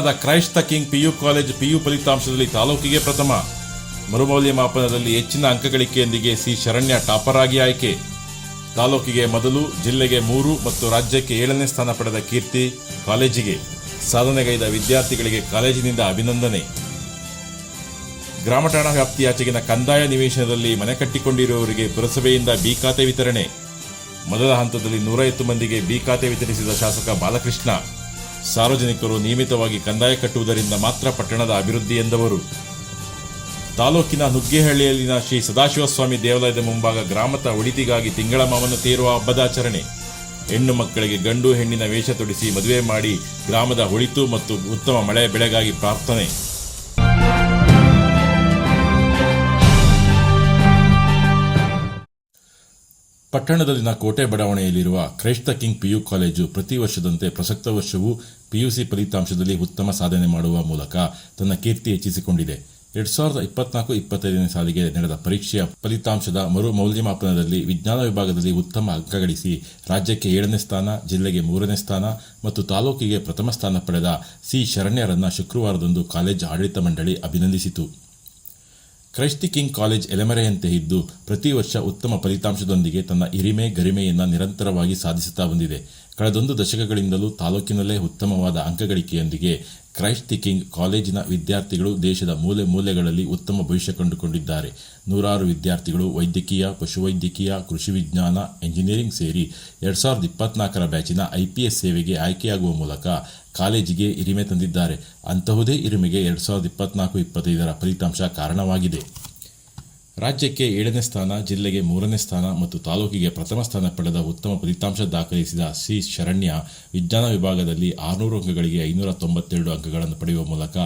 ಪಟ್ಟಣದ ಕ್ರೈಸ್ತ king PU college PU ಫಲಿತಾಂಶದಲ್ಲಿ ತಾಲೂಕಿಗೆ ಪ್ರಥಮ. ಮರುಮೌಲ್ಯಮಾಪನದಲ್ಲಿ ಹೆಚ್ಚಿನ ಅಂಕಗಳಿಕೆಯೊಂದಿಗೆ ಸಿ ಶರಣ್ಯ ಟಾಪರ್ ಆಗಿ ಆಯ್ಕೆ. ತಾಲೂಕಿಗೆ ಮೊದಲು, ಜಿಲ್ಲೆಗೆ ಮೂರು ಮತ್ತು ರಾಜ್ಯಕ್ಕೆ ಏಳನೇ ಸ್ಥಾನ ಪಡೆದ ಕೀರ್ತಿ ಕಾಲೇಜಿಗೆ. ಸಾಧನೆಗೈದ ವಿದ್ಯಾರ್ಥಿಗಳಿಗೆ ಕಾಲೇಜಿನಿಂದ ಅಭಿನಂದನೆ. ಗ್ರಾಮಠಾಣ ವ್ಯಾಪ್ತಿಯಾಚೆಗಿನ ಕಂದಾಯ ನಿವೇಶನದಲ್ಲಿ ಮನೆ ಕಟ್ಟಿಕೊಂಡಿರುವವರಿಗೆ ಪುರಸಭೆಯಿಂದ ಬಿ ಖಾತೆ ವಿತರಣೆ. ಮೊದಲ ಹಂತದಲ್ಲಿ ನೂರೈವತ್ತು ಮಂದಿಗೆ ಬಿ ಖಾತೆ ವಿತರಿಸಿದ ಶಾಸಕ ಬಾಲಕೃಷ್ಣ. ಸಾರ್ವಜನಿಕರು ನಿಯಮಿತವಾಗಿ ಕಂದಾಯ ಕಟ್ಟುವುದರಿಂದ ಮಾತ್ರ ಪಟ್ಟಣದ ಅಭಿವೃದ್ಧಿ ಎಂದವರು. ತಾಲೂಕಿನ ನುಗ್ಗೇಹಳ್ಳಿಯಲ್ಲಿನ ಶ್ರೀ ಸದಾಶಿವಸ್ವಾಮಿ ದೇವಾಲಯದ ಮುಂಭಾಗ ಗ್ರಾಮದ ಒಳಿತಿಗಾಗಿ ತಿಂಗಳ ಮಾವನ್ನು ತೇರುವ ಹಬ್ಬದಾಚರಣೆ. ಹೆಣ್ಣು ಮಕ್ಕಳಿಗೆ ಗಂಡು ಹೆಣ್ಣಿನ ವೇಷ ತೊಡಿಸಿ ಮದುವೆ ಮಾಡಿ ಗ್ರಾಮದ ಒಳಿತು ಮತ್ತು ಉತ್ತಮ ಮಳೆ ಬೆಳೆಗಾಗಿ ಪ್ರಾರ್ಥನೆ. ಪಟ್ಟಣದಲ್ಲಿನ ಕೋಟೆ ಬಡಾವಣೆಯಲ್ಲಿರುವ ಕ್ರೈಸ್ತ ಕಿಂಗ್ ಪಿಯು ಕಾಲೇಜು ಪ್ರತಿ ವರ್ಷದಂತೆ ಪ್ರಸಕ್ತ ವರ್ಷವೂ ಪಿಯುಸಿ ಫಲಿತಾಂಶದಲ್ಲಿ ಉತ್ತಮ ಸಾಧನೆ ಮಾಡುವ ಮೂಲಕ ತನ್ನ ಕೀರ್ತಿ ಹೆಚ್ಚಿಸಿಕೊಂಡಿದೆ. ಎರಡ್ ಸಾವಿರದ ಇಪ್ಪತ್ನಾಲ್ಕು ಇಪ್ಪತ್ತೈದನೇ ಸಾಲಿಗೆ ನಡೆದ ಪರೀಕ್ಷೆಯ ಫಲಿತಾಂಶದ ಮರು ಮೌಲ್ಯಮಾಪನದಲ್ಲಿ ವಿಜ್ಞಾನ ವಿಭಾಗದಲ್ಲಿ ಉತ್ತಮ ಅಂಕ ಗಳಿಸಿ ರಾಜ್ಯಕ್ಕೆ ಏಳನೇ ಸ್ಥಾನ, ಜಿಲ್ಲೆಗೆ ಮೂರನೇ ಸ್ಥಾನ ಮತ್ತು ತಾಲೂಕಿಗೆ ಪ್ರಥಮ ಸ್ಥಾನ ಪಡೆದ ಸಿ ಶರಣ್ಯರನ್ನ ಶುಕ್ರವಾರದಂದು ಕಾಲೇಜು ಆಡಳಿತ ಮಂಡಳಿ ಅಭಿನಂದಿಸಿತು. ಕ್ರೈಸ್ತಿ ಕಿಂಗ್ ಕಾಲೇಜ್ ಎಲೆಮರೆಯಂತೆ ಇದ್ದು ಪ್ರತಿ ವರ್ಷ ಉತ್ತಮ ಫಲಿತಾಂಶದೊಂದಿಗೆ ತನ್ನ ಹಿರಿಮೆ ಗರಿಮೆಯನ್ನು ನಿರಂತರವಾಗಿ ಸಾಧಿಸುತ್ತಾ ಬಂದಿದೆ. ಕಳೆದೊಂದು ದಶಕಗಳಿಂದಲೂ ತಾಲೂಕಿನಲ್ಲೇ ಉತ್ತಮವಾದ ಅಂಕಗಳಿಕೆಯೊಂದಿಗೆ ಕ್ರೈಸ್ತಿ ಕಿಂಗ್ ಕಾಲೇಜಿನ ವಿದ್ಯಾರ್ಥಿಗಳು ದೇಶದ ಮೂಲೆ ಮೂಲೆಗಳಲ್ಲಿ ಉತ್ತಮ ಭವಿಷ್ಯ ಕಂಡುಕೊಂಡಿದ್ದಾರೆ. ನೂರಾರು ವಿದ್ಯಾರ್ಥಿಗಳು ವೈದ್ಯಕೀಯ, ಪಶುವೈದ್ಯಕೀಯ, ಕೃಷಿ ವಿಜ್ಞಾನ, ಎಂಜಿನಿಯರಿಂಗ್ ಸೇರಿ ಎರಡ್ ಸಾವಿರದ ಇಪ್ಪತ್ನಾಲ್ಕರ ಬ್ಯಾಚಿನ ಐಪಿಎಸ್ ಸೇವೆಗೆ ಆಯ್ಕೆಯಾಗುವ ಮೂಲಕ ಕಾಲೇಜಿಗೆ ಇರಿಮೆ ತಂದಿದ್ದಾರೆ. ಅಂತಹುದೇ ಇರಿಮೆಗೆ ಎರಡ್ ಸಾವಿರದ ಇಪ್ಪತ್ನಾಲ್ಕು, ಇಪ್ಪತ್ತೈದರ ಫಲಿತಾಂಶ ಕಾರಣವಾಗಿದೆ. ರಾಜ್ಯಕ್ಕೆ ಏಳನೇ ಸ್ಥಾನ, ಜಿಲ್ಲೆಗೆ ಮೂರನೇ ಸ್ಥಾನ ಮತ್ತು ತಾಲೂಕಿಗೆ ಪ್ರಥಮ ಸ್ಥಾನ ಪಡೆದ ಉತ್ತಮ ಫಲಿತಾಂಶ ದಾಖಲಿಸಿದ ಸಿ. ಶರಣ್ಯ, ವಿಜ್ಞಾನ ವಿಭಾಗದಲ್ಲಿ ಆರುನೂರು ಅಂಕಗಳಿಗೆ ಐನೂರ ತೊಂಬತ್ತೆರಡು ಅಂಕಗಳನ್ನು ಪಡೆಯುವ ಮೂಲಕ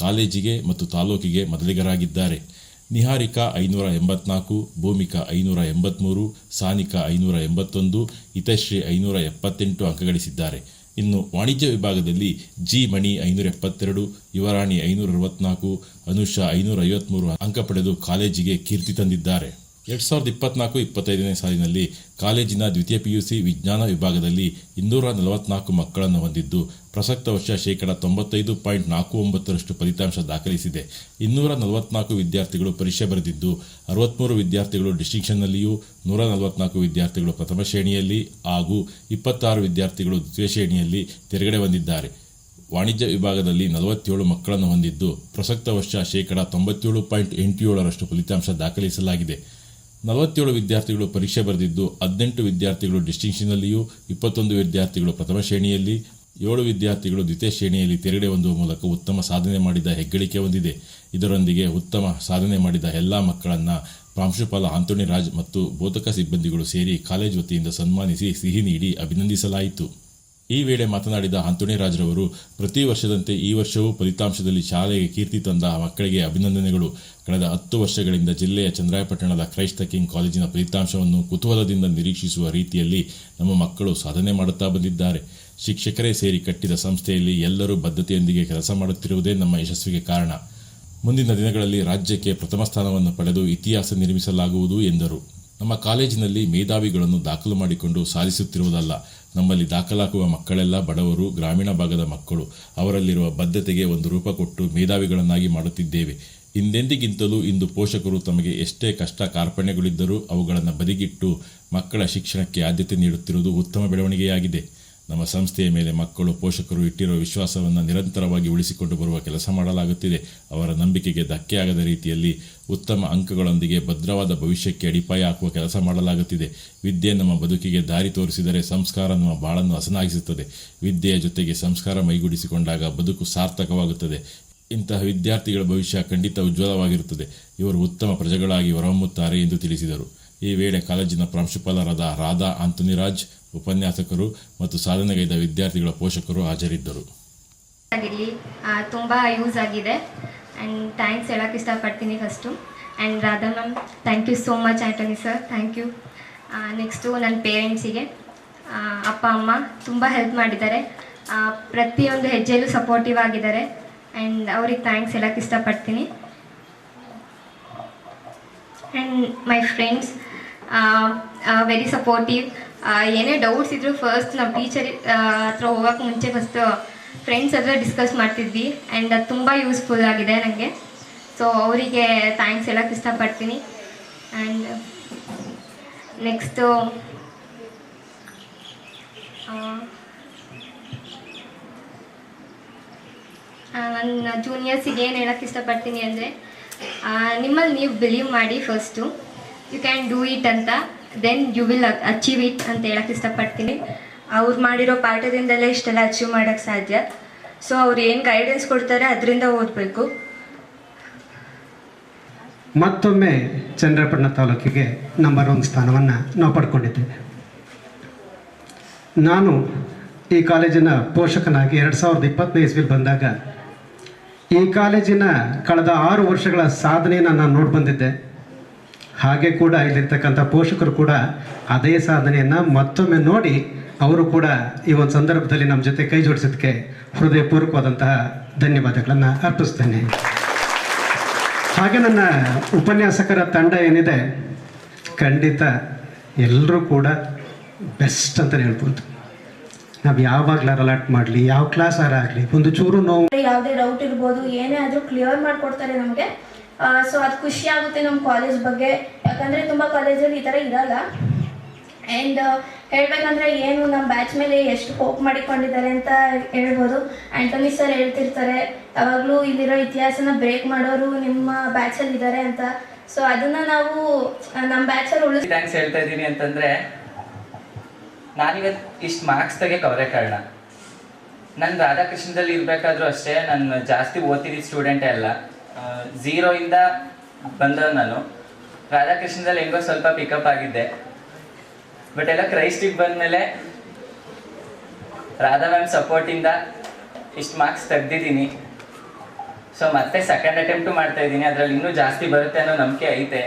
ಕಾಲೇಜಿಗೆ ಮತ್ತು ತಾಲೂಕಿಗೆ ಮೊದಲಿಗರಾಗಿದ್ದಾರೆ. ನಿಹಾರಿಕಾ ಐನೂರ ಎಂಬತ್ನಾಲ್ಕು, ಭೂಮಿಕಾ ಐನೂರ ಎಂಬತ್ತ್ಮೂರು ಸಾನಿಕಾ ಐನೂರ ಎಂಬತ್ತೊಂದು, ಹಿತಶ್ರೀ ಐನೂರ ಎಪ್ಪತ್ತೆಂಟು ಅಂಕ ಗಳಿಸಿದ್ದಾರೆ. ಇನ್ನು ವಾಣಿಜ್ಯ ವಿಭಾಗದಲ್ಲಿ ಜಿ ಮಣಿ ಐನೂರ ಎಪ್ಪತ್ತೆರಡು ಯುವರಾಣಿ ಐನೂರ ಅರವತ್ನಾಲ್ಕು ಅನುಷಾ ಐನೂರ ಐವತ್ಮೂರು ಅಂಕ ಪಡೆದು ಕಾಲೇಜಿಗೆ ಕೀರ್ತಿ ತಂದಿದ್ದಾರೆ. ಎರಡ್ ಸಾವಿರದ ಇಪ್ಪತ್ನಾಲ್ಕು ಇಪ್ಪತ್ತೈದನೇ ಸಾಲಿನಲ್ಲಿ ಕಾಲೇಜಿನ ದ್ವಿತೀಯ ಪಿಯುಸಿ ವಿಜ್ಞಾನ ವಿಭಾಗದಲ್ಲಿ ಇನ್ನೂರ ನಲವತ್ನಾಲ್ಕು ಮಕ್ಕಳನ್ನು ಹೊಂದಿದ್ದು, ಪ್ರಸಕ್ತ ವರ್ಷ ಶೇಕಡ ತೊಂಬತ್ತೈದು ಪಾಯಿಂಟ್ ನಾಲ್ಕು ಒಂಬತ್ತರಷ್ಟು ಫಲಿತಾಂಶ ದಾಖಲಿಸಿದೆ. ಇನ್ನೂರ ನಲವತ್ನಾಲ್ಕು ವಿದ್ಯಾರ್ಥಿಗಳು ಪರೀಕ್ಷೆ ಬರೆದಿದ್ದು ಅರವತ್ತ್ಮೂರು ವಿದ್ಯಾರ್ಥಿಗಳು ಡಿಸ್ಟಿಂಕ್ಷನ್ನಲ್ಲಿಯೂ, ನೂರ ನಲವತ್ನಾಲ್ಕು ವಿದ್ಯಾರ್ಥಿಗಳು ಪ್ರಥಮ ಶ್ರೇಣಿಯಲ್ಲಿ ಹಾಗೂ ಇಪ್ಪತ್ತಾರು ವಿದ್ಯಾರ್ಥಿಗಳು ದ್ವಿತೀಯ ಶ್ರೇಣಿಯಲ್ಲಿ ತೆರೆಗಡೆ ಹೊಂದಿದ್ದಾರೆ. ವಾಣಿಜ್ಯ ವಿಭಾಗದಲ್ಲಿ ನಲವತ್ತೇಳು ಮಕ್ಕಳನ್ನು ಹೊಂದಿದ್ದು, ಪ್ರಸಕ್ತ ವರ್ಷ ಶೇಕಡ ತೊಂಬತ್ತೇಳು ಪಾಯಿಂಟ್ ಎಂಟು ಏಳರಷ್ಟು ಫಲಿತಾಂಶ ದಾಖಲಿಸಲಾಗಿದೆ. ನಲವತ್ತೇಳು ವಿದ್ಯಾರ್ಥಿಗಳು ಪರೀಕ್ಷೆ ಬರೆದಿದ್ದು, ಹದಿನೆಂಟು ವಿದ್ಯಾರ್ಥಿಗಳು ಡಿಸ್ಟಿಂಕ್ಷನ್ನಲ್ಲಿಯೂ, ಇಪ್ಪತ್ತೊಂದು ವಿದ್ಯಾರ್ಥಿಗಳು ಪ್ರಥಮ ಶ್ರೇಣಿಯಲ್ಲಿ, ಏಳು ವಿದ್ಯಾರ್ಥಿಗಳು ದ್ವಿತೀಯ ಶ್ರೇಣಿಯಲ್ಲಿ ತೆರೆಗಡೆ ಹೊಂದುವ ಮೂಲಕ ಉತ್ತಮ ಸಾಧನೆ ಮಾಡಿದ ಹೆಗ್ಗಳಿಕೆ ಹೊಂದಿದೆ. ಇದರೊಂದಿಗೆ ಉತ್ತಮ ಸಾಧನೆ ಮಾಡಿದ ಎಲ್ಲ ಮಕ್ಕಳನ್ನು ಪ್ರಾಂಶುಪಾಲ ಆಂಟೋನಿ ರಾಜ್ ಮತ್ತು ಬೋಧಕ ಸಿಬ್ಬಂದಿಗಳು ಸೇರಿ ಕಾಲೇಜು ವತಿಯಿಂದ ಸನ್ಮಾನಿಸಿ ಸಿಹಿ ನೀಡಿ ಅಭಿನಂದಿಸಲಾಯಿತು. ಈ ವೇಳೆ ಮಾತನಾಡಿದ ಆಂಟೋನಿ ರಾಜ್ರವರು, ಪ್ರತಿ ವರ್ಷದಂತೆ ಈ ವರ್ಷವೂ ಫಲಿತಾಂಶದಲ್ಲಿ ಶಾಲೆಗೆ ಕೀರ್ತಿ ತಂದ ಮಕ್ಕಳಿಗೆ ಅಭಿನಂದನೆಗಳು. ಕಳೆದ ಹತ್ತು ವರ್ಷಗಳಿಂದ ಜಿಲ್ಲೆಯ ಚಂದ್ರಾಯಪಟ್ಟಣದ ಕ್ರೈಸ್ತ ಕಿಂಗ್ ಕಾಲೇಜಿನ ಫಲಿತಾಂಶವನ್ನು ಕುತೂಹಲದಿಂದ ನಿರೀಕ್ಷಿಸುವ ರೀತಿಯಲ್ಲಿ ನಮ್ಮ ಮಕ್ಕಳು ಸಾಧನೆ ಮಾಡುತ್ತಾ ಬಂದಿದ್ದಾರೆ. ಶಿಕ್ಷಕರೇ ಸೇರಿ ಕಟ್ಟಿದ ಸಂಸ್ಥೆಯಲ್ಲಿ ಎಲ್ಲರೂ ಬದ್ಧತೆಯೊಂದಿಗೆ ಕೆಲಸ ಮಾಡುತ್ತಿರುವುದೇ ನಮ್ಮ ಯಶಸ್ವಿಗೆ ಕಾರಣ. ಮುಂದಿನ ದಿನಗಳಲ್ಲಿ ರಾಜ್ಯಕ್ಕೆ ಪ್ರಥಮ ಸ್ಥಾನವನ್ನು ಪಡೆದು ಇತಿಹಾಸ ನಿರ್ಮಿಸಲಾಗುವುದು ಎಂದರು. ನಮ್ಮ ಕಾಲೇಜಿನಲ್ಲಿ ಮೇಧಾವಿಗಳನ್ನು ದಾಖಲು ಮಾಡಿಕೊಂಡು ಸಾಧಿಸುತ್ತಿರುವುದಲ್ಲ ನಮ್ಮಲ್ಲಿ ದಾಖಲಾಗುವ ಮಕ್ಕಳೆಲ್ಲ ಬಡವರು, ಗ್ರಾಮೀಣ ಭಾಗದ ಮಕ್ಕಳು. ಅವರಲ್ಲಿರುವ ಬದ್ಧತೆಗೆ ಒಂದು ರೂಪ ಕೊಟ್ಟು ಮೇಧಾವಿಗಳನ್ನಾಗಿ ಮಾಡುತ್ತಿದ್ದೇವೆ. ಹಿಂದೆಂದಿಗಿಂತಲೂ ಇಂದು ಪೋಷಕರು ತಮಗೆ ಎಷ್ಟೇ ಕಷ್ಟ ಕಾರ್ಪಣ್ಯಗಳಿದ್ದರೂ ಅವುಗಳನ್ನು ಬದಿಗಿಟ್ಟು ಮಕ್ಕಳ ಶಿಕ್ಷಣಕ್ಕೆ ಆದ್ಯತೆ ನೀಡುತ್ತಿರುವುದು ಉತ್ತಮ ಬೆಳವಣಿಗೆಯಾಗಿದೆ. ನಮ್ಮ ಸಂಸ್ಥೆಯ ಮೇಲೆ ಮಕ್ಕಳು, ಪೋಷಕರು ಇಟ್ಟಿರುವ ವಿಶ್ವಾಸವನ್ನು ನಿರಂತರವಾಗಿ ಉಳಿಸಿಕೊಂಡು ಬರುವ ಕೆಲಸ ಮಾಡಲಾಗುತ್ತಿದೆ. ಅವರ ನಂಬಿಕೆಗೆ ಧಕ್ಕೆಯಾಗದ ರೀತಿಯಲ್ಲಿ ಉತ್ತಮ ಅಂಕಗಳೊಂದಿಗೆ ಭದ್ರವಾದ ಭವಿಷ್ಯಕ್ಕೆ ಅಡಿಪಾಯ ಹಾಕುವ ಕೆಲಸ ಮಾಡಲಾಗುತ್ತಿದೆ. ವಿದ್ಯೆ ನಮ್ಮ ಬದುಕಿಗೆ ದಾರಿ ತೋರಿಸಿದರೆ ಸಂಸ್ಕಾರ ನಮ್ಮ ಬಾಳನ್ನು ಹಸನಾಗಿಸುತ್ತದೆ. ವಿದ್ಯೆಯ ಜೊತೆಗೆ ಸಂಸ್ಕಾರ ಮೈಗೂಡಿಸಿಕೊಂಡಾಗ ಬದುಕು ಸಾರ್ಥಕವಾಗುತ್ತದೆ. ಇಂತಹ ವಿದ್ಯಾರ್ಥಿಗಳ ಭವಿಷ್ಯ ಖಂಡಿತ ಉಜ್ವಲವಾಗಿರುತ್ತದೆ. ಇವರು ಉತ್ತಮ ಪ್ರಜೆಗಳಾಗಿ ಹೊರಹೊಮ್ಮುತ್ತಾರೆ ಎಂದು ತಿಳಿಸಿದರು. ಈ ವೇಳೆ ಕಾಲೇಜಿನ ಪ್ರಾಂಶುಪಾಲರಾದ ರಾಧಾ ಆಂಟೋನಿರಾಜ್ ಉಪನ್ಯಾಸಕರು ಮತ್ತು ಸಾಧನೆಗೈದ ವಿದ್ಯಾರ್ಥಿಗಳ ಪೋಷಕರು ಹಾಜರಿದ್ದರು. ಆಗಿರಲಿ ತುಂಬ ಯೂಸ್ ಆಗಿದೆ. ಆ್ಯಂಡ್ ಥ್ಯಾಂಕ್ಸ್ ಹೇಳೋಕ್ಕೆ ಇಷ್ಟಪಡ್ತೀನಿ first and Radha ma'am thank you so much Antony sir thank you next ನನ್ನ ಪೇರೆಂಟ್ಸಿಗೆ ಅಪ್ಪ, ಅಮ್ಮ ತುಂಬ ಹೆಲ್ಪ್ ಮಾಡಿದ್ದಾರೆ. ಪ್ರತಿಯೊಂದು ಹೆಜ್ಜೆಯಲ್ಲೂ ಸಪೋರ್ಟಿವ್ ಆಗಿದ್ದಾರೆ. ಆ್ಯಂಡ್ ಅವ್ರಿಗೆ ಥ್ಯಾಂಕ್ಸ್ ಹೇಳೋಕ್ಕೆ ಇಷ್ಟಪಡ್ತೀನಿ. And my friends very supportive ಏನೇ ಡೌಟ್ಸ್ ಇದ್ದರೂ ಫಸ್ಟ್ ನಾವು ಟೀಚರ್ ಹತ್ರ ಹೋಗೋಕೆ ಮುಂಚೆ ಫಸ್ಟ್ ಫ್ರೆಂಡ್ಸ್ ಹತ್ರ ಡಿಸ್ಕಸ್ ಮಾಡ್ತಿದ್ವಿ ಆ್ಯಂಡ್ ಅದು ತುಂಬ ಯೂಸ್ಫುಲ್ ಆಗಿದೆ ನನಗೆ ಸೊ ಅವರಿಗೆ ಥ್ಯಾಂಕ್ಸ್ ಹೇಳೋಕ್ಕೆ ಇಷ್ಟಪಡ್ತೀನಿ. ಆ್ಯಂಡ್ ನೆಕ್ಸ್ಟು ನನ್ನ ಜೂನಿಯರ್ಸಿಗೆ ಏನು ಹೇಳೋಕ್ಕೆ ಇಷ್ಟಪಡ್ತೀನಿ ಅಂದರೆ ನಿಮ್ಮಲ್ಲಿ ನೀವು ಬಿಲೀವ್ ಮಾಡಿ first you can do it ಅಂತ. Then you will achieve it ಅಂತ ಹೇಳಕ್ಕೆ ಇಷ್ಟಪಡ್ತೀನಿ. ಅವ್ರು ಮಾಡಿರೋ ಪಾಠದಿಂದಲೇ ಇಷ್ಟೆಲ್ಲ ಅಚೀವ್ ಮಾಡೋಕ್ಕೆ ಸಾಧ್ಯ. ಸೊ ಅವ್ರು ಏನು ಗೈಡೆನ್ಸ್ ಕೊಡ್ತಾರೆ ಅದರಿಂದ ಓದಬೇಕು. ಮತ್ತೊಮ್ಮೆ ಚಂದ್ರಪಟ್ಟಣ ತಾಲೂಕಿಗೆ ನಂಬರ್ ಒನ್ ಸ್ಥಾನವನ್ನು ನಾವು ಪಡ್ಕೊಂಡಿದ್ದೇವೆ. ನಾನು ಈ ಕಾಲೇಜಿನ ಪೋಷಕನಾಗಿ ಎರಡು ಸಾವಿರದ ಇಪ್ಪತ್ತನೇ ಇಸ್ವಿಲಿ ಬಂದಾಗ ಈ ಕಾಲೇಜಿನ ಕಳೆದ ಆರು ವರ್ಷಗಳ ಸಾಧನೆಯನ್ನು ನಾನು ನೋಡಿ ಬಂದಿದ್ದೆ. ಹಾಗೆ ಕೂಡ ಇಲ್ಲಿರ್ತಕ್ಕಂಥ ಪೋಷಕರು ಕೂಡ ಅದೇ ಸಾಧನೆಯನ್ನು ಮತ್ತೊಮ್ಮೆ ನೋಡಿ ಅವರು ಕೂಡ ಈ ಒಂದು ಸಂದರ್ಭದಲ್ಲಿ ನಮ್ಮ ಜೊತೆ ಕೈ ಜೋಡಿಸೋದಕ್ಕೆ ಹೃದಯಪೂರ್ವಕವಾದಂತಹ ಧನ್ಯವಾದಗಳನ್ನು ಅರ್ಪಿಸ್ತೇನೆ. ಹಾಗೆ ನನ್ನ ಉಪನ್ಯಾಸಕರ ತಂಡ ಏನಿದೆ, ಖಂಡಿತ ಎಲ್ಲರೂ ಕೂಡ ಬೆಸ್ಟ್ ಅಂತಲೇ ಹೇಳ್ಬೋದು. ನಾವು ಯಾವಾಗಲಾರು ಅಲರ್ಟ್ ಮಾಡಲಿ, ಯಾವ ಕ್ಲಾಸ್ ಆಗಲಿ ಒಂದು ಚೂರು ನೋವು. ಯಾವುದೇ ಡೌಟ್ ಇರ್ಬೋದು, ಏನೇ ಆದರೂ ಕ್ಲಿಯರ್ ಮಾಡಿಕೊಡ್ತಾರೆ ನಮಗೆ. ಸೊ ಅದು ಖುಷಿ ಆಗುತ್ತೆ ನಮ್ಮ ಕಾಲೇಜ್ ಬಗ್ಗೆ. ಯಾಕಂದರೆ ತುಂಬ ಕಾಲೇಜಲ್ಲಿ ಈ ಥರ ಇರಲ್ಲ. ಆ್ಯಂಡ್ ಹೇಳಬೇಕಂದ್ರೆ ಏನು ನಮ್ಮ ಬ್ಯಾಚ್ ಮೇಲೆ ಎಷ್ಟು ಹೋಪ್ ಮಾಡಿಕೊಂಡಿದ್ದಾರೆ ಅಂತ ಹೇಳ್ಬೋದು. ಆ್ಯಂಟನಿ ಸರ್ ಹೇಳ್ತಿರ್ತಾರೆ, ಯಾವಾಗಲೂ ಇಲ್ಲಿರೋ ಇತಿಹಾಸನ ಬ್ರೇಕ್ ಮಾಡೋರು ನಿಮ್ಮ ಬ್ಯಾಚಲ್ಲಿ ಇದ್ದಾರೆ ಅಂತ. ಸೊ ಅದನ್ನು ನಾವು ನಮ್ಮ ಬ್ಯಾಚಲ್ಲಿ ಉಳಿಸ್ ಥ್ಯಾಂಕ್ಸ್ ಹೇಳ್ತಾ ಇದ್ದೀನಿ ಅಂತಂದ್ರೆ ನಾನಿವತ್ತು ಇಷ್ಟು ಮಾರ್ಕ್ಸ್ ತೆಗೆ ಅವರೇ ಕಾರಣ. ನಾನು ರಾಧಾಕೃಷ್ಣದಲ್ಲಿ ಇರಬೇಕಾದ್ರೂ ಅಷ್ಟೇ, ನಾನು ಜಾಸ್ತಿ ಓದ್ತಿದ್ದ ಸ್ಟೂಡೆಂಟೇ ಅಲ್ಲ. ಝೀರೋ ಇಂದ ಬಂದವ್ ನಾನು ರಾಧಾಕೃಷ್ಣದಲ್ಲಿ ಹೆಂಗೋ ಸ್ವಲ್ಪ ಪಿಕಪ್ ಆಗಿದ್ದೆ. ಬಟ್ ಎಲ್ಲ ಕ್ರೈಸ್ಟಿಗೆ ಬಂದಮೇಲೆ ರಾಧಾ ಮ್ಯಾಮ್ ಸಪೋರ್ಟಿಂದ ಇಷ್ಟು ಮಾರ್ಕ್ಸ್ ತೆಗ್ದಿದ್ದೀನಿ. ಸೊ ಮತ್ತೆ ಸೆಕೆಂಡ್ ಅಟೆಂಪ್ಟು ಮಾಡ್ತಾ ಇದ್ದೀನಿ. ಅದರಲ್ಲಿ ಇನ್ನೂ ಜಾಸ್ತಿ ಬರುತ್ತೆ ಅನ್ನೋ ನಂಬಿಕೆ ಐತೆ.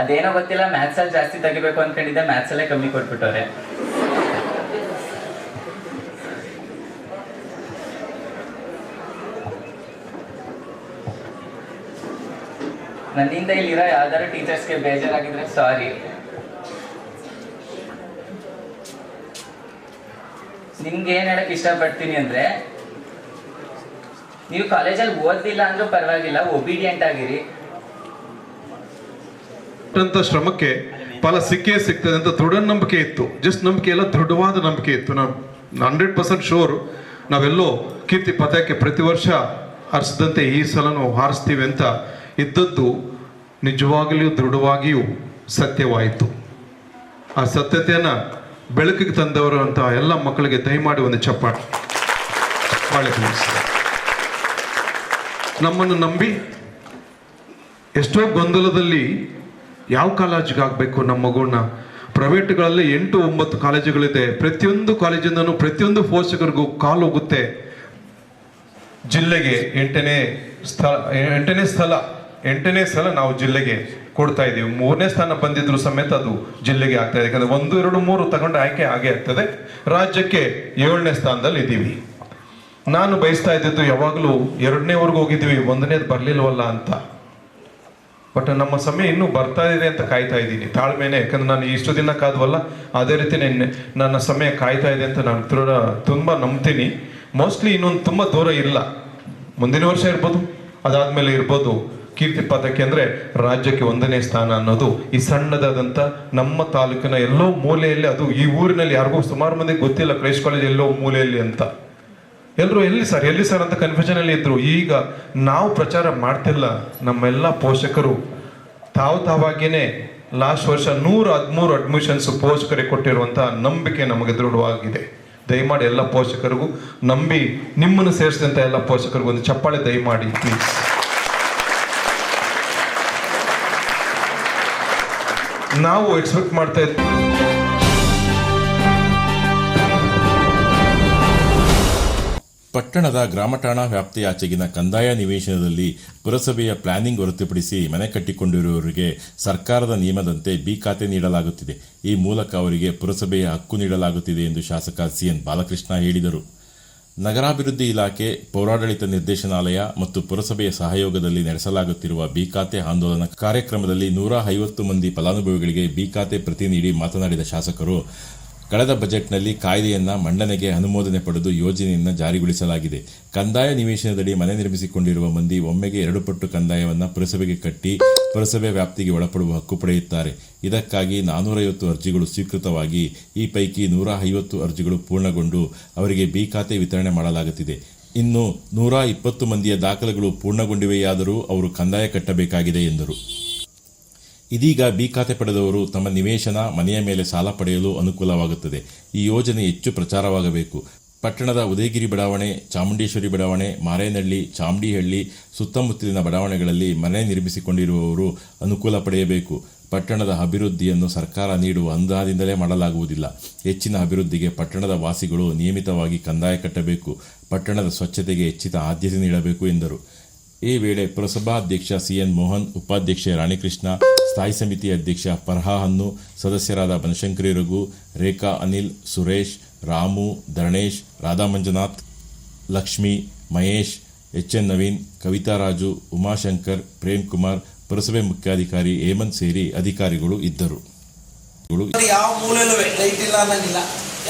ಅದೇನೋ ಗೊತ್ತಿಲ್ಲ ಮ್ಯಾಥ್ಸಲ್ಲಿ ಜಾಸ್ತಿ ತೆಗಿಬೇಕು ಅಂದ್ಕೊಂಡಿದ್ದೆ ಮ್ಯಾಥ್ಸಲ್ಲೇ ಕಮ್ಮಿ ಕೊಟ್ಬಿಟ್ಟವ್ರೆ. ನನ್ನಿಂದ ಇಲ್ಲಿರೋ ಯಾವ್ದಾದ್ರು ಟೀಚರ್ಸ್ಗೆ ಬೇಜಾರಾಗಿದ್ರೆ ಸಾರಿ. ನಿಮ್ಗೆ ಏನ್ ಹೇಳಕ್ ಇಷ್ಟಪಡ್ತೀನಿ ಅಂದ್ರೆ, ನೀವು ಕಾಲೇಜಲ್ಲಿ ಓದ್ಲಿಲ್ಲ ಅಂದ್ರೂ ಪರವಾಗಿಲ್ಲ ಒಬಿಡಿಯಂಟ್ ಆಗಿರಿ. ಶ್ರಮಕ್ಕೆ ಫಲ ಸಿಕ್ಕೇ ಸಿಗ್ತದೆ ಅಂತ ದೃಢ ನಂಬಿಕೆ ಇತ್ತು. ಜಸ್ಟ್ ನಂಬಿಕೆ ಎಲ್ಲ ದೃಢವಾದ ನಂಬಿಕೆ ಇತ್ತು. ನಾವು ಹಂಡ್ರೆಡ್ ಪರ್ಸೆಂಟ್ ಶೋರ್ ನಾವೆಲ್ಲೋ ಕೀರ್ತಿ ಪಥಕ್ಕೆ ಪ್ರತಿ ವರ್ಷ ಹರಿಸಿದಂತೆ ಈ ಸಲನೂ ಹಾರಿಸ್ತೀವಿ ಅಂತ ಇದ್ದದ್ದು ನಿಜವಾಗಲೂ ದೃಢವಾಗಿಯೂ ಸತ್ಯವಾಯಿತು. ಆ ಸತ್ಯತೆಯನ್ನು ಬೆಳಕಿಗೆ ತಂದವರು ಅಂತ ಎಲ್ಲ ಮಕ್ಕಳಿಗೆ ದಯಮಾಡಿ ಒಂದು ಚಪ್ಪಾಳೆ. ನಮ್ಮನ್ನು ನಂಬಿ ಎಷ್ಟೋ ಗೊಂದಲದಲ್ಲಿ ಯಾವ ಕಾಲೇಜಿಗೆ ಆಗಬೇಕು ನಮ್ಮ ಮಗುನ? ಪ್ರೈವೇಟ್ಗಳಲ್ಲಿ ಎಂಟು ಒಂಬತ್ತು ಕಾಲೇಜುಗಳಿದೆ. ಪ್ರತಿಯೊಂದು ಕಾಲೇಜಿಂದನೂ ಪ್ರತಿಯೊಂದು ಪೋಷಕರಿಗೂ ಕಾಲು ಹೋಗುತ್ತೆ. ಜಿಲ್ಲೆಗೆ ಎಂಟನೇ ಸ್ಥಳ ಎಂಟನೇ ಸ್ಥಳ ಎಂಟನೇ ಸಲ ನಾವು ಜಿಲ್ಲೆಗೆ ಕೊಡ್ತಾ ಇದ್ದೀವಿ. ಮೂರನೇ ಸ್ಥಾನ ಬಂದಿದ್ರು ಸಮೇತ ಅದು ಜಿಲ್ಲೆಗೆ ಆಗ್ತಾ ಇದೆ. ಯಾಕಂದ್ರೆ ಒಂದು, ಎರಡು, ಮೂರು ತಗೊಂಡು ಆಯ್ಕೆ ಆಗೇ ಆಗ್ತದೆ. ರಾಜ್ಯಕ್ಕೆ ಏಳನೇ ಸ್ಥಾನದಲ್ಲಿ ಇದ್ದೀವಿ. ನಾನು ಬಯಸ್ತಾ ಇದ್ದಿದ್ದು ಯಾವಾಗಲೂ ಎರಡನೇವರೆಗೂ ಹೋಗಿದ್ದೀವಿ. ಒಂದನೇದು ಬರಲಿಲ್ವಲ್ಲ ಅಂತ. ಬಟ್ ನಮ್ಮ ಸಮಯ ಇನ್ನೂ ಬರ್ತಾ ಇದೆ ಅಂತ ಕಾಯ್ತಾ ಇದ್ದೀನಿ. ತಾಳ್ಮೆನೆ. ಯಾಕಂದ್ರೆ ನಾನು ಇಷ್ಟು ದಿನ ಕಾದ್ವಲ್ಲ, ಅದೇ ರೀತಿ ನೆನ್ನೆ ನನ್ನ ಸಮಯ ಕಾಯ್ತಾ ಇದೆ ಅಂತ ನಾನು ದೃಢ ತುಂಬ ನಂಬ್ತೀನಿ. ಮೋಸ್ಟ್ಲಿ ಇನ್ನೊಂದು ತುಂಬ ದೂರ ಇಲ್ಲ. ಮುಂದಿನ ವರ್ಷ ಇರ್ಬೋದು, ಅದಾದ್ಮೇಲೆ ಇರ್ಬೋದು. ಕೀರ್ತಿ ಪದಕ್ಕೆ ಅಂದ್ರೆ ರಾಜ್ಯಕ್ಕೆ ಒಂದನೇ ಸ್ಥಾನ ಅನ್ನೋದು ಈ ಸಣ್ಣದಾದಂಥ ನಮ್ಮ ತಾಲೂಕಿನ ಎಲ್ಲೋ ಮೂಲೆಯಲ್ಲಿ, ಅದು ಈ ಊರಿನಲ್ಲಿ ಯಾರಿಗೂ ಸುಮಾರು ಮಂದಿಗೆ ಗೊತ್ತಿಲ್ಲ ಕ್ರೈಸ್ಟ್ ಕಾಲೇಜ್ ಎಲ್ಲೋ ಮೂಲೆಯಲ್ಲಿ ಅಂತ. ಎಲ್ಲರೂ ಎಲ್ಲಿ ಸರ್ ಎಲ್ಲಿ ಸರ್ ಅಂತ ಕನ್ಫ್ಯೂಷನ್ ಅಲ್ಲಿ ಇದ್ರು. ಈಗ ನಾವು ಪ್ರಚಾರ ಮಾಡ್ತಿಲ್ಲ. ನಮ್ಮೆಲ್ಲ ಪೋಷಕರು ತಾವು ತಾವಾಗಿಯೇ ಲಾಸ್ಟ್ ವರ್ಷ ನೂರ ಹದಿಮೂರು ಅಡ್ಮಿಷನ್ಸ್ ಪೋಷಕರಿಗೆ ಕೊಟ್ಟಿರುವಂತ ನಂಬಿಕೆ ನಮಗೆ ದೃಢವಾಗಿದೆ. ದಯಮಾಡಿ ಎಲ್ಲ ಪೋಷಕರಿಗೂ ನಂಬಿ ನಿಮ್ಮನ್ನು ಸೇರಿಸಿದಂತ ಎಲ್ಲ ಪೋಷಕರಿಗೂ ಒಂದು ಚಪ್ಪಾಳೆ ದಯಮಾಡಿ ಪ್ಲೀಸ್ ನಾವು ಎಕ್ಸ್ಪೆಕ್ಟ್ ಮಾಡ್ತಾ ಇದ್ವಿ ಪಟ್ಟಣದ ಗ್ರಾಮಠಾಣಾ ವ್ಯಾಪ್ತಿಯಾಚೆಗಿನ ಕಂದಾಯ ನಿವೇಶನದಲ್ಲಿ ಪುರಸಭೆಯ ಪ್ಲಾನಿಂಗ್ ಹೊರತುಪಡಿಸಿ ಮನೆ ಕಟ್ಟಿಕೊಂಡಿರುವವರಿಗೆ ಸರ್ಕಾರದ ನಿಯಮದಂತೆ ಬಿ ಖಾತೆ ನೀಡಲಾಗುತ್ತಿದೆ. ಈ ಮೂಲಕ ಅವರಿಗೆ ಪುರಸಭೆಯ ಹಕ್ಕು ನೀಡಲಾಗುತ್ತಿದೆ ಎಂದು ಶಾಸಕ ಸಿಎನ್ ಬಾಲಕೃಷ್ಣ ಹೇಳಿದರು. ನಗರಾಭಿವೃದ್ಧಿ ಇಲಾಖೆ, ಪೌರಾಡಳಿತ ನಿರ್ದೇಶನಾಲಯ ಮತ್ತು ಪುರಸಭೆಯ ಸಹಯೋಗದಲ್ಲಿ ನಡೆಸಲಾಗುತ್ತಿರುವ ಬಿ ಖಾತೆ ಆಂದೋಲನ ಕಾರ್ಯಕ್ರಮದಲ್ಲಿ ನೂರ ಐವತ್ತು ಮಂದಿ ಫಲಾನುಭವಿಗಳಿಗೆ ಬಿ ಖಾತೆ ಪ್ರತಿ ನೀಡಿ ಮಾತನಾಡಿದ ಶಾಸಕರು ಕಳೆದ ಬಜೆಟ್ನಲ್ಲಿ ಕಾಯ್ದೆಯನ್ನ ಮಂಡನೆಗೆ ಅನುಮೋದನೆ ಪಡೆದು ಯೋಜನೆಯನ್ನು ಜಾರಿಗೊಳಿಸಲಾಗಿದೆ. ಕಂದಾಯ ನಿವೇಶನದಡಿ ಮನೆ ನಿರ್ಮಿಸಿಕೊಂಡಿರುವ ಮಂದಿ ಒಮ್ಮೆಗೆ ಎರಡು ಪಟ್ಟು ಕಂದಾಯವನ್ನು ಪುರಸಭೆಗೆ ಕಟ್ಟಿ ಪುರಸಭೆ ವ್ಯಾಪ್ತಿಗೆ ಒಳಪಡುವ ಹಕ್ಕು ಪಡೆಯುತ್ತಾರೆ. ಇದಕ್ಕಾಗಿ ನಾನೂರೈವತ್ತು ಅರ್ಜಿಗಳು ಸ್ವೀಕೃತವಾಗಿ ಈ ಪೈಕಿ ನೂರ ಐವತ್ತು ಅರ್ಜಿಗಳು ಪೂರ್ಣಗೊಂಡು ಅವರಿಗೆ ಬಿ ಖಾತೆ ವಿತರಣೆ ಮಾಡಲಾಗುತ್ತಿದೆ. ಇನ್ನು ನೂರ ಇಪ್ಪತ್ತು ಮಂದಿಯ ದಾಖಲೆಗಳು ಪೂರ್ಣಗೊಂಡಿವೆಯಾದರೂ ಅವರು ಕಂದಾಯ ಕಟ್ಟಬೇಕಾಗಿದೆ ಎಂದರು. ಇದೀಗ ಬಿ ಖಾತೆ ಪಡೆದವರು ತಮ್ಮ ನಿವೇಶನ ಮನೆಯ ಮೇಲೆ ಸಾಲ ಪಡೆಯಲು ಅನುಕೂಲವಾಗುತ್ತದೆ. ಈ ಯೋಜನೆ ಹೆಚ್ಚು ಪ್ರಚಾರವಾಗಬೇಕು. ಪಟ್ಟಣದ ಉದಯಗಿರಿ ಬಡಾವಣೆ, ಚಾಮುಂಡೇಶ್ವರಿ ಬಡಾವಣೆ ಮಾರೇನಹಳ್ಳಿ ಚಾಮುಂಡಿಹಳ್ಳಿ ಸುತ್ತಮುತ್ತಲಿನ ಬಡಾವಣೆಗಳಲ್ಲಿ ಮನೆ ನಿರ್ಮಿಸಿಕೊಂಡಿರುವವರು ಅನುಕೂಲ ಪಡೆಯಬೇಕು. ಪಟ್ಟಣದ ಅಭಿವೃದ್ಧಿಯನ್ನು ಸರ್ಕಾರ ನೀಡುವ ಅನುದಾನದಿಂದಲೇ ಮಾಡಲಾಗುವುದಿಲ್ಲ. ಹೆಚ್ಚಿನ ಅಭಿವೃದ್ಧಿಗೆ ಪಟ್ಟಣದ ವಾಸಿಗಳು ನಿಯಮಿತವಾಗಿ ಕಂದಾಯ ಕಟ್ಟಬೇಕು. ಪಟ್ಟಣದ ಸ್ವಚ್ಛತೆಗೆ ಹೆಚ್ಚಿನ ಆದ್ಯತೆ ನೀಡಬೇಕು ಎಂದರು. ಈ ವೇಳೆ ಪುರಸಭಾಧ್ಯಕ್ಷ ಸಿಎನ್ ಮೋಹನ್, ಉಪಾಧ್ಯಕ್ಷೆ ರಾಣಿಕೃಷ್ಣ ಸ್ಥಾಯಿ ಸಮಿತಿ ಅಧ್ಯಕ್ಷ ಫರ್ಹಾ ಹನ್ನು ಸದಸ್ಯರಾದ ಬನಶಂಕರಿ ರಘು, ರೇಖಾ ಅನಿಲ್, ಸುರೇಶ್, ರಾಮು, ಧರಣೇಶ್ ರಾಧಾ ಮಂಜುನಾಥ್ ಲಕ್ಷ್ಮಿ, ಮಹೇಶ್ ಎಚ್ ಎನ್ ನವೀನ್, ಕವಿತಾ ರಾಜು, ಉಮಾಶಂಕರ್, ಪ್ರೇಮ್ ಕುಮಾರ್, ಪುರಸಭೆ ಮುಖ್ಯಾಧಿಕಾರಿ ಹೇಮಂತ್ ಸೇರಿ ಅಧಿಕಾರಿಗಳು ಇದ್ದರು. ಯಾವ ಮೂಲೆಯಲ್ಲೂ ಲೈಟ್ ಇಲ್ಲ ಅನ್ನಂಗಿಲ್ಲ.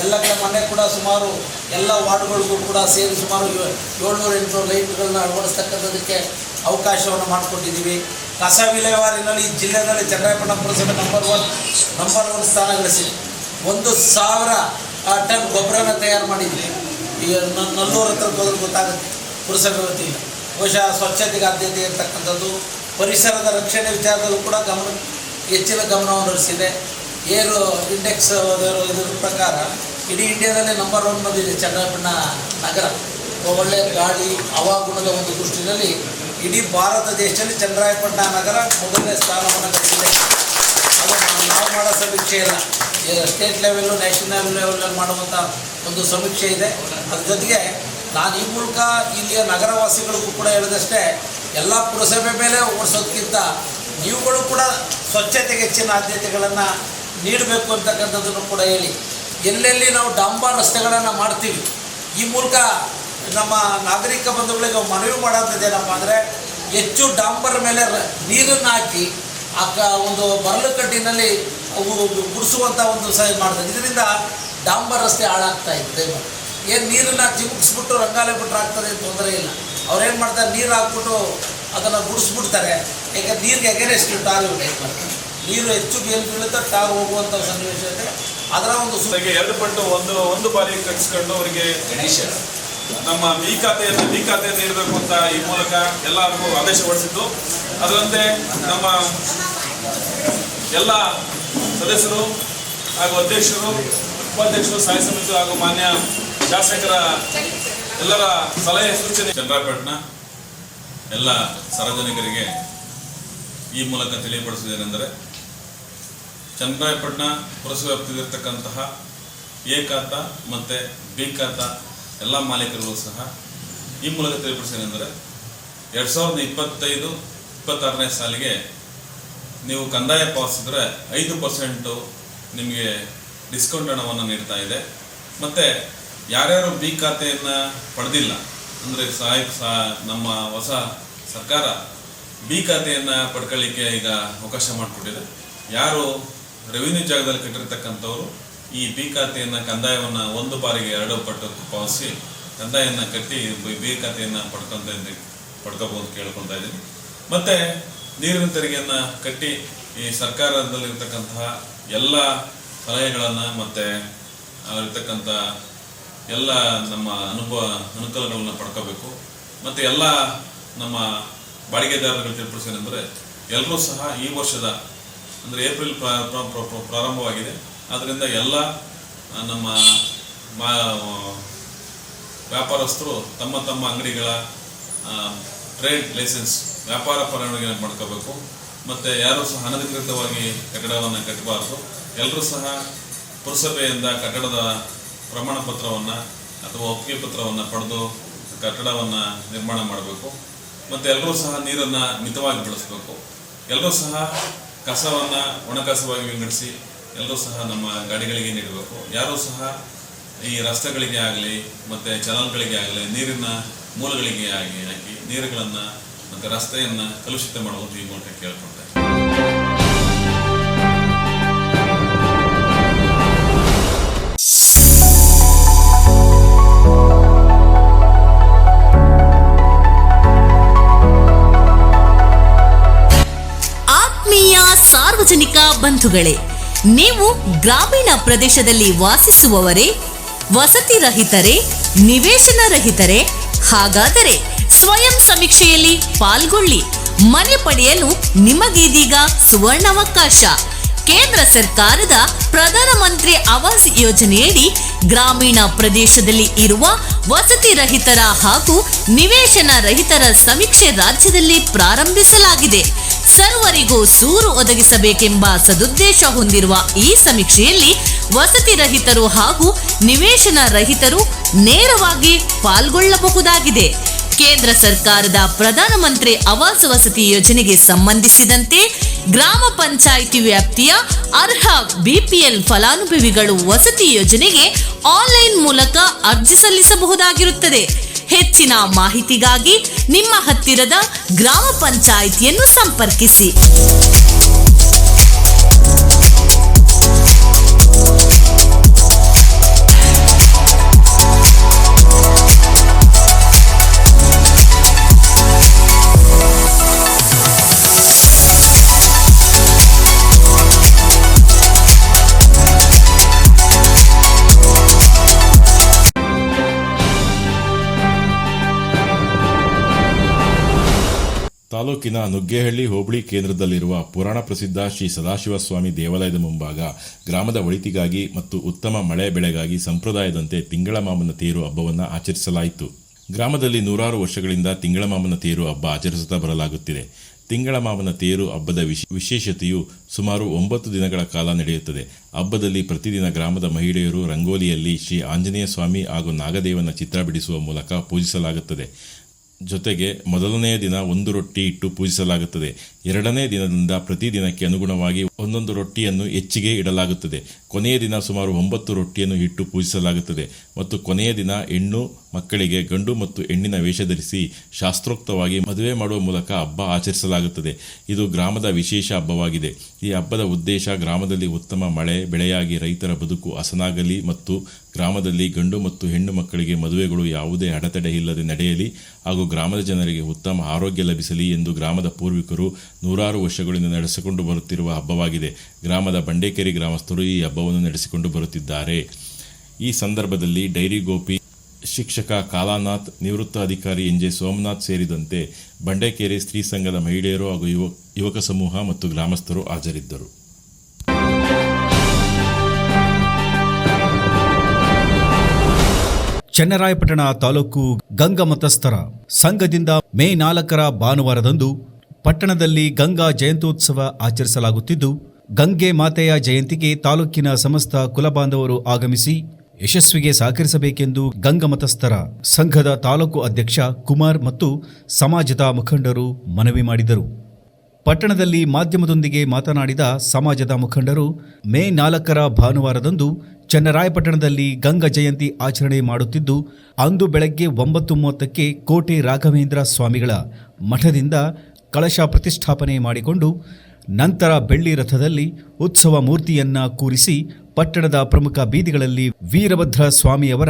ಎಲ್ಲ ಕಡೆ ಮನೆ ಕೂಡ ಸುಮಾರು ಎಲ್ಲ ವಾರ್ಡ್ಗಳಿಗೂ ಕೂಡ ಸೇರಿ ಸುಮಾರು ಏಳ್ನೂರ ಎಂಟುನೂರು ಲೈಟ್ಗಳನ್ನ ಅಳವಡಿಸ್ತಕ್ಕಂಥದ್ದಕ್ಕೆ ಅವಕಾಶವನ್ನು ಮಾಡಿಕೊಟ್ಟಿದ್ದೀವಿ ಕಸ ವಿಲೇವಾರಿನಲ್ಲಿ ಈ ಜಿಲ್ಲೆಯಲ್ಲಿ ಚನ್ನರಾಯಪಟ್ಟಣ ಪುರಸಭೆ ನಂಬರ್ ಒನ್ ನಂಬರ್ ಒನ್ ಸ್ಥಾನ ಗಳಿಸಿದೆ. ಒಂದು ಸಾವಿರ ಟನ್ ಗೊಬ್ಬರನ ತಯಾರು ಮಾಡಿದ್ವಿ. ಈ ನಲ್ಲೂರು ನಲ್ಲೂರ ಹತ್ರ ಹೋದ್ರೆ ಗೊತ್ತಾಗುತ್ತೆ, ಪುರಸಭೆ ವತಿಯಿಂದ. ಬಹುಶಃ ಸ್ವಚ್ಛತೆಗೆ ಆದ್ಯತೆ ಇರತಕ್ಕಂಥದ್ದು, ಪರಿಸರದ ರಕ್ಷಣೆ ವಿಚಾರದಲ್ಲೂ ಕೂಡ ಗಮನ, ಹೆಚ್ಚಿನ ಗಮನವನ್ನು ಹರಿಸಿದೆ. ಏರು ಇಂಡೆಕ್ಸ್ ಇದ್ರ ಪ್ರಕಾರ, ಇಡೀ ಇಂಡಿಯಾದಲ್ಲೇ ನಂಬರ್ ಒನ್ ಬಂದಿದೆ ಚನ್ನರಾಯಪಟ್ಟಣ ನಗರ. ಒಳ್ಳೆಯ ಗಾಳಿ, ಹವಾಗುಣದ ಒಂದು ದೃಷ್ಟಿನಲ್ಲಿ ಇಡೀ ಭಾರತ ದೇಶದಲ್ಲಿ ಚಂದ್ರಾಯಪಟ್ಟಣ ನಗರ ಮೊದಲನೇ ಸ್ಥಾನವನ್ನು ಗಳಿಸಿದೆ ಅದು ನಾವು- ಮಾಡೋ ಸಮೀಕ್ಷೆ ಇಲ್ಲ. ಸ್ಟೇಟ್ ಲೆವೆಲ್ಲು ನ್ಯಾಷನಲ್ ಲೆವೆಲಲ್ಲಿ ಮಾಡುವಂಥ ಒಂದು ಸಮೀಕ್ಷೆ ಇದೆ. ಅದ್ರ ಜೊತೆಗೆ ನಾನು ಈ ಮೂಲಕ ಇಲ್ಲಿಯ ನಗರವಾಸಿಗಳಿಗೂ ಕೂಡ ಹೇಳಿದಷ್ಟೇ, ಎಲ್ಲ ಪುರಸಭೆ ಮೇಲೆ ಓಡಿಸೋದಕ್ಕಿಂತ ನೀವುಗಳು ಕೂಡ ಸ್ವಚ್ಛತೆಗೆ ಹೆಚ್ಚಿನ ಆದ್ಯತೆಗಳನ್ನು ನೀಡಬೇಕು ಅಂತಕ್ಕಂಥದ್ದನ್ನು ಕೂಡ ಹೇಳಿ. ಎಲ್ಲೆಲ್ಲಿ ನಾವು ಡಾಂಬಾ ರಸ್ತೆಗಳನ್ನು ಮಾಡ್ತೀವಿ, ಈ ಮೂಲಕ ನಮ್ಮ ನಾಗರಿಕ ಬಂಧುಗಳಿಗೆ ಮನವಿ ಮಾಡೋದೇನಪ್ಪ ಅಂದರೆ ಹೆಚ್ಚು ಡಾಂಬರ್ ಮೇಲೆ ನೀರನ್ನು ಹಾಕಿ ಆ ಕ ಒಂದು ಬರಲು ಕಟ್ಟಿನಲ್ಲಿ ಗುಡಿಸುವಂಥ ಒಂದು ಸಹ ಮಾಡ್ತಾರೆ. ಇದರಿಂದ ಡಾಂಬರ್ ರಸ್ತೆ ಹಾಳಾಗ್ತಾ ಇದೆ ಏನು ನೀರನ್ನು ಚಿಮುಕಿಸ್ಬಿಟ್ಟು ರಂಗಾಲೆ ಬಿಟ್ಟರೆ ಆಗ್ತದೆ ತೊಂದರೆ ಇಲ್ಲ. ಅವ್ರೇನು ಮಾಡ್ತಾರೆ ನೀರು ಹಾಕ್ಬಿಟ್ಟು ಅದನ್ನು ಗುಡಿಸ್ಬಿಡ್ತಾರೆ. ಯಾಕೆ ನೀರಿಗೆ ಎಗೇನೆಸ್ಟ್ ಟಾರ್ ಇದೆ ನೀರು ಹೆಚ್ಚು ಎಲ್ಲಿ ಬೀಳುತ್ತೆ ಟಾರ್ ಹೋಗುವಂಥ ಸನ್ನಿವೇಶ ಇದೆ. ಅದರ ಒಂದು ಎರಡು ಪಟ್ಟು ಒಂದು ಒಂದು ಬಾರಿ ಕಟ್ಸ್ಕೊಂಡು ಅವರಿಗೆ ನಮ್ಮ ಬಿ ಖಾತೆಯನ್ನು ಬಿ ಖಾತೆಯನ್ನು ನೀಡಬೇಕು ಅಂತ ಈ ಮೂಲಕ ಎಲ್ಲರಿಗೂ ಆದೇಶ ಹೊರಡಿಸಿದ್ದು. ಅದರಂತೆ ನಮ್ಮ ಎಲ್ಲ ಸದಸ್ಯರು ಹಾಗೂ ಅಧ್ಯಕ್ಷರು, ಉಪಾಧ್ಯಕ್ಷರು, ಸಹಾಯ ಸಮಿತಿ ಹಾಗೂ ಮಾನ್ಯ ಶಾಸಕರ ಎಲ್ಲರ ಸಲಹೆ ಸೂಚನೆ. ಚಂದ್ರಪಟ್ಟಣ ಎಲ್ಲ ಸಾರ್ವಜನಿಕರಿಗೆ ಈ ಮೂಲಕ ತಿಳಿಯಪಡಿಸುವುದೇನೆಂದರೆ ಚಂದ್ರಾಯಪಟ್ಟಣ ಪುರಸಭೆ ವ್ಯಾಪ್ತಿಯಲ್ಲಿರ್ತಕ್ಕಂತಹ ಎ ಖಾತ ಮತ್ತು ಬಿ ಖಾತ ಎಲ್ಲ ಮಾಲೀಕರುಗಳು ಸಹ ಈ ಮೂಲಕ ತಿಳಿಪಡಿಸೇನೆಂದರೆ ಎರಡು ಸಾವಿರದ ಇಪ್ಪತ್ತೈದು, ಇಪ್ಪತ್ತಾರನೇ ಸಾಲಿಗೆ ನೀವು ಕಂದಾಯ ಪಾವತಿಸಿದ್ರೆ ಐದು ಪರ್ಸೆಂಟು ನಿಮಗೆ ಡಿಸ್ಕೌಂಟ್ ಹಣವನ್ನು ನೀಡ್ತಾ ಇದೆ. ಮತ್ತು ಯಾರ್ಯಾರು ಬಿ ಖಾತೆಯನ್ನು ಪಡೆದಿಲ್ಲ, ಅಂದರೆ ಸಹಾಯಕ ಸಹ ನಮ್ಮ ಹೊಸ ಸರ್ಕಾರ ಬಿ ಖಾತೆಯನ್ನು ಪಡ್ಕೊಳ್ಳಿಕ್ಕೆ ಈಗ ಅವಕಾಶ ಮಾಡಿಕೊಟ್ಟಿದೆ. ಯಾರು ರೆವಿನ್ಯೂ ಜಾಗದಲ್ಲಿ ಕಟ್ಟಿರ್ತಕ್ಕಂಥವ್ರು ಈ ಬಿ ಖಾತೆಯನ್ನು ಕಂದಾಯವನ್ನು ಒಂದು ಬಾರಿಗೆ ಎರಡು ಪಟ್ಟು ಪಾವತಿಸಿ ಕಂದಾಯವನ್ನು ಕಟ್ಟಿ ಬಿ- ಖಾತೆಯನ್ನು ಪಡ್ಕೊಂತ ಪಡ್ಕೋಬಹುದು ಕೇಳ್ಕೊತಾ ಇದ್ದೀನಿ. ಮತ್ತೆ ನೀರಿನ ತೆರಿಗೆಯನ್ನು ಕಟ್ಟಿ ಈ ಸರ್ಕಾರದಲ್ಲಿರ್ತಕ್ಕಂತಹ ಎಲ್ಲ ಸಲಹೆಗಳನ್ನು ಮತ್ತೆ ಅಲ್ಲಿರ್ತಕ್ಕಂಥ ಎಲ್ಲ ನಮ್ಮ ಅನುಭವ, ಅನುಕೂಲಗಳನ್ನು ಪಡ್ಕೋಬೇಕು. ಮತ್ತು ಎಲ್ಲ ನಮ್ಮ ಬಾಡಿಗೆದಾರರುಗಳು ತಿಳಿಪಡಿಸೇನೆಂದರೆ ಎಲ್ಲರೂ ಸಹ ಈ ವರ್ಷದ ಅಂದರೆ ಏಪ್ರಿಲ್ ಪ್ರಾ- ಪ್ರಾ- ಪ್ರಾ- ಪ್ರಾ- ಪ್ರಾರಂಭವಾಗಿದೆ. ಆದ್ದರಿಂದ ಎಲ್ಲ ನಮ್ಮ ವ್ಯಾಪಾರಸ್ಥರು ತಮ್ಮ ತಮ್ಮ ಅಂಗಡಿಗಳ ಟ್ರೇಡ್ ಲೈಸೆನ್ಸ್ ವ್ಯಾಪಾರ ಪರವಾನಗಿ ಮಾಡ್ಕೋಬೇಕು. ಮತ್ತು ಯಾರೂ ಸಹ ಅನಧಿಕೃತವಾಗಿ ಕಟ್ಟಡವನ್ನು ಕಟ್ಟಬಾರದು. ಎಲ್ಲರೂ ಸಹ ಪುರಸಭೆಯಿಂದ ಕಟ್ಟಡದ ಪ್ರಮಾಣ ಪತ್ರವನ್ನು ಅಥವಾ ಒಪ್ಪಿಗೆ ಪತ್ರವನ್ನು ಪಡೆದು ಕಟ್ಟಡವನ್ನು ನಿರ್ಮಾಣ ಮಾಡಬೇಕು. ಮತ್ತು ಎಲ್ಲರೂ ಸಹ ನೀರನ್ನು ಮಿತವಾಗಿ ಬಳಸಬೇಕು. ಎಲ್ಲರೂ ಸಹ ಕಸವನ್ನು ಒಣಕಸವಾಗಿ ವಿಂಗಡಿಸಿ ಎಲ್ಲರೂ ಸಹ ನಮ್ಮ ಗಾಡಿಗಳಿಗೆ ನೀಡಬೇಕು. ಯಾರೂ ಸಹ ಈ ರಸ್ತೆಗಳಿಗೆ ಆಗಲಿ, ಮತ್ತು ಚಾನಲ್ಗಳಿಗೆ ಆಗಲಿ, ನೀರಿನ ಮೂಲಗಳಿಗೆ ಆಗಿ ಹಾಕಿ ನೀರುಗಳನ್ನು ಮತ್ತು ರಸ್ತೆಯನ್ನು ಕಲುಷಿತ ಮಾಡುವುದು ಈ ಮೂಲಕ ಕೇಳಿಕೊಂಡೆ ಆತ್ಮೀಯ ಸಾರ್ವಜನಿಕ ಬಂಧುಗಳೇ ನೀವು ಗ್ರಾಮೀಣ ಪ್ರದೇಶದಲ್ಲಿ ವಾಸಿಸುವವರೇ, ವಸತಿ ರಹಿತರೇ, ನಿವೇಶನ ರಹಿತರೇ, ಹಾಗಾದರೆ ಸ್ವಯಂ ಸಮೀಕ್ಷೆಯಲ್ಲಿ ಪಾಲ್ಗೊಳ್ಳಿ. ಮನೆ ಪಡೆಯಲು ನಿಮಗೀದೀಗ ಸುವರ್ಣಾವಕಾಶ. ಕೇಂದ್ರ ಸರ್ಕಾರದ ಪ್ರಧಾನಮಂತ್ರಿ ಆವಾಸ್ ಯೋಜನೆಯಡಿ ಗ್ರಾಮೀಣ ಪ್ರದೇಶದಲ್ಲಿ ಇರುವ ವಸತಿ ರಹಿತರ ಹಾಗೂ ನಿವೇಶನ ರಹಿತರ ಸಮೀಕ್ಷೆ ರಾಜ್ಯದಲ್ಲಿ ಪ್ರಾರಂಭಿಸಲಾಗಿದೆ. ಸರ್ವರಿಗೂ ಸೂರು ಒದಗಿಸಬೇಕೆಂಬ ಸದುದ್ದೇಶ ಹೊಂದಿರುವ ಈ ಸಮೀಕ್ಷೆಯಲ್ಲಿ ವಸತಿ ರಹಿತರು ಹಾಗೂ ನಿವೇಶನ ರಹಿತರು ನೇರವಾಗಿ ಪಾಲ್ಗೊಳ್ಳಬಹುದಾಗಿದೆ. ಕೇಂದ್ರ ಸರ್ಕಾರದ ಪ್ರಧಾನಮಂತ್ರಿ ಆವಾಸ್ ವಸತಿ ಯೋಜನೆಗೆ ಸಂಬಂಧಿಸಿದಂತೆ ಗ್ರಾಮ ಪಂಚಾಯಿತಿ ವ್ಯಾಪ್ತಿಯ ಅರ್ಹ ಬಿಪಿಎಲ್ ಫಲಾನುಭವಿಗಳು ವಸತಿ ಯೋಜನೆಗೆ ಆನ್ಲೈನ್ ಮೂಲಕ ಅರ್ಜಿ ಸಲ್ಲಿಸಬಹುದಾಗಿರುತ್ತದೆ. ಹೆಚ್ಚಿನ ಮಾಹಿತಿಗಾಗಿ ನಿಮ್ಮ ಹತ್ತಿರದ ಗ್ರಾಮ ಪಂಚಾಯಿತಿಯನ್ನು ಸಂಪರ್ಕಿಸಿ. ತಾಲೂಕಿನ ನುಗ್ಗೇಹಳ್ಳಿ ಹೋಬಳಿ ಕೇಂದ್ರದಲ್ಲಿರುವ ಪುರಾಣ ಪ್ರಸಿದ್ಧ ಶ್ರೀ ಸದಾಶಿವಸ್ವಾಮಿ ದೇವಾಲಯದ ಮುಂಭಾಗ ಗ್ರಾಮದ ಒಳಿತಿಗಾಗಿ ಮತ್ತು ಉತ್ತಮ ಮಳೆ ಬೆಳೆಗಾಗಿ ಸಂಪ್ರದಾಯದಂತೆ ತಿಂಗಳ ಮಾಮನ ತೇರು ಹಬ್ಬವನ್ನು ಆಚರಿಸಲಾಯಿತು. ಗ್ರಾಮದಲ್ಲಿ ನೂರಾರು ವರ್ಷಗಳಿಂದ ತಿಂಗಳ ಮಾಮನ ತೇರು ಹಬ್ಬ ಆಚರಿಸುತ್ತಾ ಬರಲಾಗುತ್ತಿದೆ. ತಿಂಗಳ ಮಾಮನ ತೇರು ಹಬ್ಬದ ವಿಶ್- ವಿಶೇಷತೆಯು ಸುಮಾರು ಒಂಬತ್ತು ದಿನಗಳ ಕಾಲ ನಡೆಯುತ್ತದೆ. ಹಬ್ಬದಲ್ಲಿ ಪ್ರತಿದಿನ ಗ್ರಾಮದ ಮಹಿಳೆಯರು ರಂಗೋಲಿಯಲ್ಲಿ ಶ್ರೀ ಆಂಜನೇಯ ಸ್ವಾಮಿ ಹಾಗೂ ನಾಗದೇವನ ಚಿತ್ರ ಬಿಡಿಸುವ ಮೂಲಕ ಪೂಜಿಸಲಾಗುತ್ತದೆ. ಜೊತೆಗೆ ಮೊದಲನೆಯ ದಿನ ಒಂದು ರೊಟ್ಟಿ ಇಟ್ಟು ಪೂಜಿಸಲಾಗುತ್ತದೆ. ಎರಡನೇ ದಿನದಿಂದ ಪ್ರತಿ ದಿನಕ್ಕೆ ಅನುಗುಣವಾಗಿ ಒಂದೊಂದು ರೊಟ್ಟಿಯನ್ನು ಹೆಚ್ಚಿಗೆ ಇಡಲಾಗುತ್ತದೆ. ಕೊನೆಯ ದಿನ ಸುಮಾರು ಒಂಬತ್ತು ರೊಟ್ಟಿಯನ್ನು ಇಟ್ಟು ಪೂಜಿಸಲಾಗುತ್ತದೆ. ಮತ್ತು ಕೊನೆಯ ದಿನ ಹೆಣ್ಣು ಮಕ್ಕಳಿಗೆ ಗಂಡು ಮತ್ತು ಹೆಣ್ಣಿನ ವೇಷ ಧರಿಸಿ ಶಾಸ್ತ್ರೋಕ್ತವಾಗಿ ಮದುವೆ ಮಾಡುವ ಮೂಲಕ ಹಬ್ಬ ಆಚರಿಸಲಾಗುತ್ತದೆ. ಇದು ಗ್ರಾಮದ ವಿಶೇಷ ಹಬ್ಬವಾಗಿದೆ. ಈ ಹಬ್ಬದ ಉದ್ದೇಶ ಗ್ರಾಮದಲ್ಲಿ ಉತ್ತಮ ಮಳೆ, ಬೆಳೆಯಾಗಿ ರೈತರ ಬದುಕು ಹಸನಾಗಲಿ ಮತ್ತು ಗ್ರಾಮದಲ್ಲಿ ಗಂಡು ಮತ್ತು ಹೆಣ್ಣು ಮಕ್ಕಳಿಗೆ ಮದುವೆಗಳು ಯಾವುದೇ ಅಡೆತಡೆ ಇಲ್ಲದೆ ನಡೆಯಲಿ ಹಾಗೂ ಗ್ರಾಮದ ಜನರಿಗೆ ಉತ್ತಮ ಆರೋಗ್ಯ ಲಭಿಸಲಿ ಎಂದು ಗ್ರಾಮದ ಪೂರ್ವಿಕರು ನೂರಾರು ವರ್ಷಗಳಿಂದ ನಡೆಸಿಕೊಂಡು ಬರುತ್ತಿರುವ ಹಬ್ಬವಾಗಿದೆ. ಗ್ರಾಮದ ಬಂಡೇಕೆರೆ ಗ್ರಾಮಸ್ಥರು ಈ ಹಬ್ಬವನ್ನು ನಡೆಸಿಕೊಂಡು ಬರುತ್ತಿದ್ದಾರೆ. ಈ ಸಂದರ್ಭದಲ್ಲಿ ಡೈರಿ ಗೋಪಿ ಶಿಕ್ಷಕ ಕಾಲಾನಾಥ್, ನಿವೃತ್ತ ಅಧಿಕಾರಿ ಎನ್ ಜೆ ಸೋಮನಾಥ್ ಸೇರಿದಂತೆ ಬಂಡೇಕೇರಿ ಸ್ತ್ರೀ ಸಂಘದ ಮಹಿಳೆಯರು ಹಾಗೂ ಯುವ, ಯುವಕ ಸಮೂಹ ಮತ್ತು ಗ್ರಾಮಸ್ಥರು ಹಾಜರಿದ್ದರು. ಚನ್ನರಾಯಪಟ್ಟಣ ತಾಲೂಕು ಗಂಗಮತಸ್ಥರ ಸಂಘದಿಂದ ಮೇ ನಾಲ್ಕರ ಭಾನುವಾರದಂದು ಪಟ್ಟಣದಲ್ಲಿ ಗಂಗಾ ಜಯಂತ್ಯೋತ್ಸವ ಆಚರಿಸಲಾಗುತ್ತಿದ್ದು, ಗಂಗೆ ಮಾತೆಯ ಜಯಂತಿಗೆ ತಾಲೂಕಿನ ಸಮಸ್ತ ಕುಲಬಾಂಧವರು ಆಗಮಿಸಿ ಯಶಸ್ವಿಗೆ ಸಹಕರಿಸಬೇಕೆಂದು ಗಂಗಮತಸ್ಥರ ಸಂಘದ ತಾಲೂಕು ಅಧ್ಯಕ್ಷ ಕುಮಾರ್ ಮತ್ತು ಸಮಾಜದ ಮುಖಂಡರು ಮನವಿ ಮಾಡಿದರು. ಪಟ್ಟಣದಲ್ಲಿ ಮಾಧ್ಯಮದೊಂದಿಗೆ ಮಾತನಾಡಿದ ಸಮಾಜದ ಮುಖಂಡರು, ಮೇ ನಾಲ್ಕರ ಭಾನುವಾರದಂದು ಚನ್ನರಾಯಪಟ್ಟಣದಲ್ಲಿ ಗಂಗಾ ಜಯಂತಿ ಆಚರಣೆ ಮಾಡುತ್ತಿದ್ದು, ಅಂದು ಬೆಳಗ್ಗೆ ಒಂಬತ್ತು ಮೂವತ್ತಕ್ಕೆ ಕೋಟೆ ರಾಘವೇಂದ್ರ ಸ್ವಾಮಿಗಳ ಮಠದಿಂದ ಕಳಶ ಪ್ರತಿಷ್ಠಾಪನೆ ಮಾಡಿಕೊಂಡು ನಂತರ ಬೆಳ್ಳಿ ರಥದಲ್ಲಿ ಉತ್ಸವ ಮೂರ್ತಿಯನ್ನ ಕೂರಿಸಿ ಪಟ್ಟಣದ ಪ್ರಮುಖ ಬೀದಿಗಳಲ್ಲಿ ವೀರಭದ್ರ ಸ್ವಾಮಿಯವರ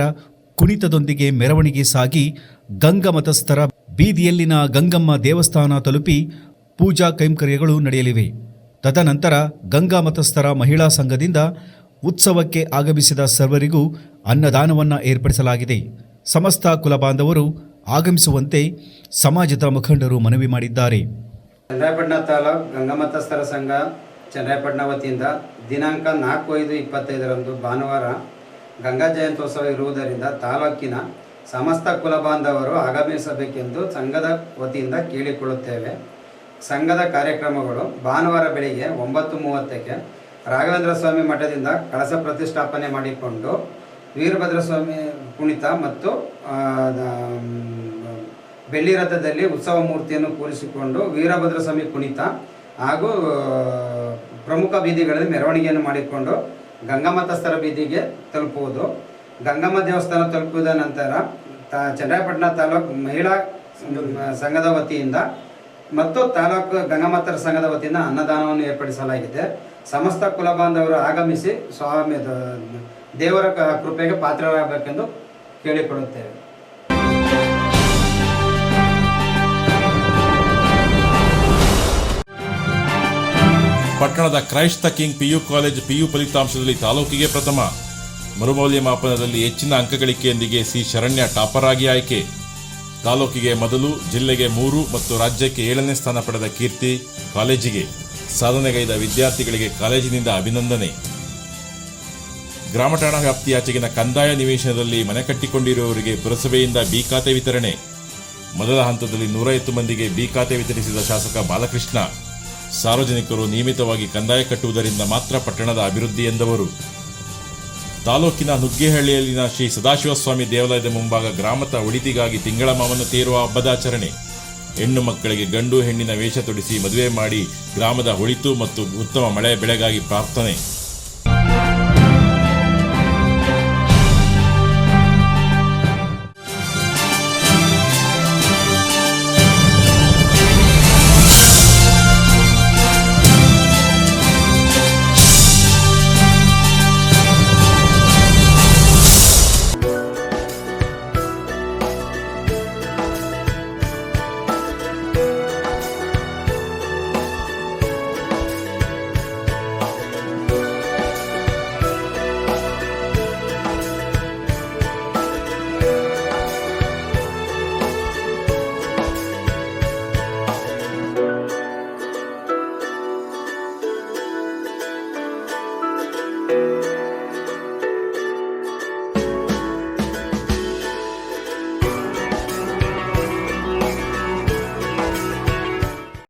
ಕುಣಿತದೊಂದಿಗೆ ಮೆರವಣಿಗೆ ಸಾಗಿ ಗಂಗಮತಸ್ಥರ ಬೀದಿಯಲ್ಲಿನ ಗಂಗಮ್ಮ ದೇವಸ್ಥಾನ ತಲುಪಿ ಪೂಜಾ ಕೈಂಕರ್ಯಗಳು ನಡೆಯಲಿವೆ. ತದನಂತರ ಗಂಗಾ ಮತಸ್ಥರ ಮಹಿಳಾ ಸಂಘದಿಂದ ಉತ್ಸವಕ್ಕೆ ಆಗಮಿಸಿದ ಸರ್ವರಿಗೂ ಅನ್ನದಾನವನ್ನು ಏರ್ಪಡಿಸಲಾಗಿದೆ. ಸಮಸ್ತ ಕುಲಬಾಂಧವರು ಆಗಮಿಸುವಂತೆ ಸಮಾಜದ ಮುಖಂಡರು ಮನವಿ ಮಾಡಿದ್ದಾರೆ. ಚನ್ನರಾಯಪಟ್ಟಣ ತಾಲೂಕು ಗಂಗಮತಸ್ಥರ ಸಂಘ ಚನ್ನರಾಯಪಟ್ಟಣ ವತಿಯಿಂದ ದಿನಾಂಕ ನಾಲ್ಕು ಐದು ಇಪ್ಪತ್ತೈದರಂದು ಭಾನುವಾರ ಗಂಗಾ ಜಯಂತ್ಯೋತ್ಸವ ಇರುವುದರಿಂದ ತಾಲೂಕಿನ ಸಮಸ್ತ ಕುಲಬಾಂಧವರು ಆಗಮಿಸಬೇಕೆಂದು ಸಂಘದ ವತಿಯಿಂದ ಕೇಳಿಕೊಳ್ಳುತ್ತೇವೆ. ಸಂಘದ ಕಾರ್ಯಕ್ರಮಗಳು ಭಾನುವಾರ ಬೆಳಿಗ್ಗೆ ಒಂಬತ್ತು ಮೂವತ್ತಕ್ಕೆ ರಾಘವೇಂದ್ರ ಸ್ವಾಮಿ ಮಠದಿಂದ ಕಳಸ ಪ್ರತಿಷ್ಠಾಪನೆ ಮಾಡಿಕೊಂಡು ವೀರಭದ್ರಸ್ವಾಮಿ ಕುಣಿತ ಮತ್ತು ಬೆಳ್ಳಿ ರಥದಲ್ಲಿ ಉತ್ಸವ ಮೂರ್ತಿಯನ್ನು ಕೂರಿಸಿಕೊಂಡು ವೀರಭದ್ರ ಸ್ವಾಮಿ ಕುಣಿತ ಹಾಗೂ ಪ್ರಮುಖ ಬೀದಿಗಳಲ್ಲಿ ಮೆರವಣಿಗೆಯನ್ನು ಮಾಡಿಕೊಂಡು ಗಂಗಮ್ಮತಸ್ಥರ ಬೀದಿಗೆ ತಲುಪುವುದು. ಗಂಗಮ್ಮ ದೇವಸ್ಥಾನ ತಲುಪಿದ ನಂತರ ತ, ಚನ್ನರಾಯಪಟ್ಟಣ ತಾಲೂಕು ಮಹಿಳಾ ಸಂಘದ ವತಿಯಿಂದ ಮತ್ತು ತಾಲೂಕು ಗಂಗಮ್ಮತರ ಸಂಘದ ವತಿಯಿಂದ ಅನ್ನದಾನವನ್ನು ಏರ್ಪಡಿಸಲಾಗಿದೆ. ಸಮಸ್ತ ಕುಲಬಾಂಧವರು ಆಗಮಿಸಿ ಸ್ವಾಮಿ ದೇವರ ಕೃಪೆಗೆ ಪಾತ್ರರಾಗಬೇಕೆಂದು ಕೇಳಿಕೊಳ್ಳುತ್ತೇವೆ. ಪಟ್ಟಣದ ಕ್ರೈಸ್ತ ಕಿಂಗ್ ಪಿಯು ಕಾಲೇಜ್ ಪಿಯು ಫಲಿತಾಂಶದಲ್ಲಿ ತಾಲೂಕಿಗೆ ಪ್ರಥಮ. ಮರುಮೌಲ್ಯಮಾಪನದಲ್ಲಿ ಹೆಚ್ಚಿನ ಅಂಕಗಳಿಕೆಯೊಂದಿಗೆ ಸಿ ಶರಣ್ಯ ಟಾಪರ್ ಆಗಿ ಆಯ್ಕೆ. ತಾಲೂಕಿಗೆ ಮೊದಲು, ಜಿಲ್ಲೆಗೆ ಮೂರು ಮತ್ತು ರಾಜ್ಯಕ್ಕೆ ಏಳನೇ ಸ್ಥಾನ ಪಡೆದ ಕೀರ್ತಿ ಕಾಲೇಜಿಗೆ. ಸಾಧನೆಗೈದ ವಿದ್ಯಾರ್ಥಿಗಳಿಗೆ ಕಾಲೇಜಿನಿಂದ ಅಭಿನಂದನೆ. ಗ್ರಾಮಠಾಣ ವ್ಯಾಪ್ತಿಯಾಚೆಗಿನ ಕಂದಾಯ ನಿವೇಶನದಲ್ಲಿ ಮನೆ ಕಟ್ಟಿಕೊಂಡಿರುವವರಿಗೆ ಪುರಸಭೆಯಿಂದ ಬಿ ಖಾತೆ ವಿತರಣೆ. ಮೊದಲ ಹಂತದಲ್ಲಿ ನೂರೈವತ್ತು ಮಂದಿಗೆ ಬಿ ಖಾತೆ ವಿತರಿಸಿದ ಶಾಸಕ ಬಾಲಕೃಷ್ಣ. ಸಾರ್ವಜನಿಕರು ನಿಯಮಿತವಾಗಿ ಕಂದಾಯ ಕಟ್ಟುವುದರಿಂದ ಮಾತ್ರ ಪಟ್ಟಣದ ಅಭಿವೃದ್ಧಿ ಎಂದವರು. ತಾಲೂಕಿನ ನುಗ್ಗೇಹಳ್ಳಿಯಲ್ಲಿನ ಶ್ರೀ ಸದಾಶಿವಸ್ವಾಮಿ ದೇವಾಲಯದ ಮುಂಭಾಗ ಗ್ರಾಮದ ಒಳಿತಿಗಾಗಿ ತಿಂಗಳ ಮಾವನ್ನು ತೇರುವ ಹಬ್ಬದಾಚರಣೆ. ಹೆಣ್ಣು ಮಕ್ಕಳಿಗೆ ಗಂಡು ಹೆಣ್ಣಿನ ವೇಷ ತೊಡಿಸಿ ಮದುವೆ ಮಾಡಿ ಗ್ರಾಮದ ಒಳಿತು ಮತ್ತು ಉತ್ತಮ ಮಳೆ ಬೆಳೆಗಾಗಿ ಪ್ರಾರ್ಥನೆ.